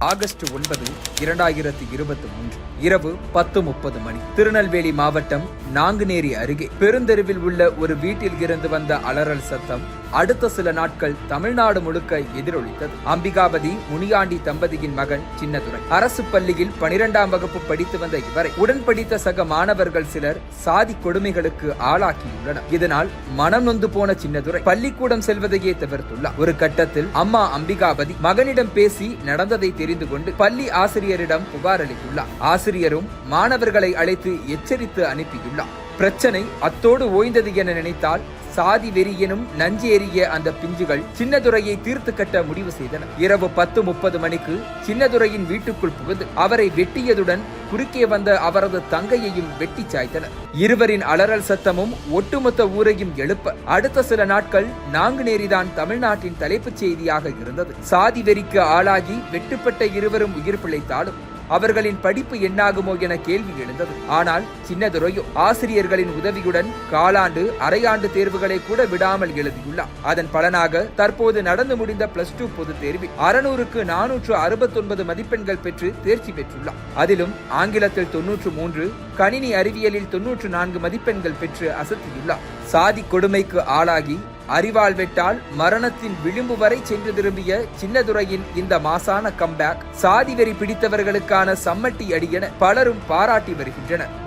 August ஒன்பது இரண்டாயிரத்தி இருபத்தி மூன்று இரவு பத்து முப்பது மணி. திருநெல்வேலி மாவட்டம் நாங்குநேரி அருகே. பெருந்தெருவில் உள்ள ஒரு வீட்டில் இருந்து வந்த அலறல் சத்தம் அடுத்த சில நாட்கள் தமிழ்நாடு முழுக்க எதிரொலித்தது. அம்பிகாபதி முனியாண்டி தம்பதியின் மகன் சின்னதுரை. அரசு பள்ளியில் பனிரெண்டாம் வகுப்பு படித்து வந்த இவரை உடன் படித்த சக மாணவர்கள் சிலர் சாதி கொடுமைகளுக்கு ஆளாக்கியுள்ளனர். இதனால் மனம் நொந்து போன சின்னதுரை பள்ளிக்கூடம் செல்வதையே தவிர்த்துள்ளார். ஒரு கட்டத்தில் அம்மா அம்பிகாபதி மகனிடம் பேசி நடந்ததை தெரிந்து கொண்டு பள்ளி ஆசிரியரிடம் புகார் அளித்துள்ளார். ஆசிரியரும் மாணவர்களை அழைத்து எச்சரித்து அனுப்பியுள்ளார். பிரச்சனை அத்தோடு ஓய்ந்தது என நினைத்தால் சாதி வெறி நஞ்சு எறிய அந்த பிஞ்சுகள் சின்னதுரையை தீர்த்து கட்ட முடிவு செய்தன. இரவு பத்து முப்பது மணிக்கு சின்னதுரையின் வீட்டுக்குள் புகுந்து அவரை வெட்டியதுடன் குறுக்கே வந்த அவரது தங்கையையும் வெட்டி சாய்த்தனர் இருவரின் அலறல் சத்தமும் ஒட்டுமொத்த ஊரையும் எழுப்ப அடுத்த சில நாட்கள் நாங்குநேரிதான் தமிழ்நாட்டின் தலைப்புச் செய்தியாக இருந்தது. சாதி வெறிக்கு ஆளாகி வெட்டுப்பட்ட இருவரும் உயிர் பிழைத்தாலும் அவர்களின் படிப்பு என்னாகுமோ என கேள்வி எழுந்தது. ஆனால் சின்னதுரையோ ஆசிரியர்களின் உதவியுடன் காலாண்டு அரையாண்டு தேர்வுகளை கூட விடாமல் எழுதியுள்ளார். அதன் பலனாக தற்போது நடந்து முடிந்த பிளஸ் டூ பொதுத் தேர்வில் அறுநூறுக்கு நானூற்று அறுபத்தொன்பது மதிப்பெண்கள் பெற்று தேர்ச்சி பெற்றுள்ளார். அதிலும் ஆங்கிலத்தில் தொன்னூற்று மூன்று கணினி அறிவியலில் தொன்னூற்று நான்கு மதிப்பெண்கள் பெற்று அசத்தியுள்ளார். சாதி கொடுமைக்கு ஆளாகி அறிவால் வெட்டால் மரணத்தின் விளிம்பு வரை சென்று திரும்பிய சின்னதுரையின் இந்த மாசான கம்பேக் சாதி வெறி பிடித்தவர்களுக்கான சம்மட்டி அடி என பலரும் பாராட்டி வருகின்றனர்.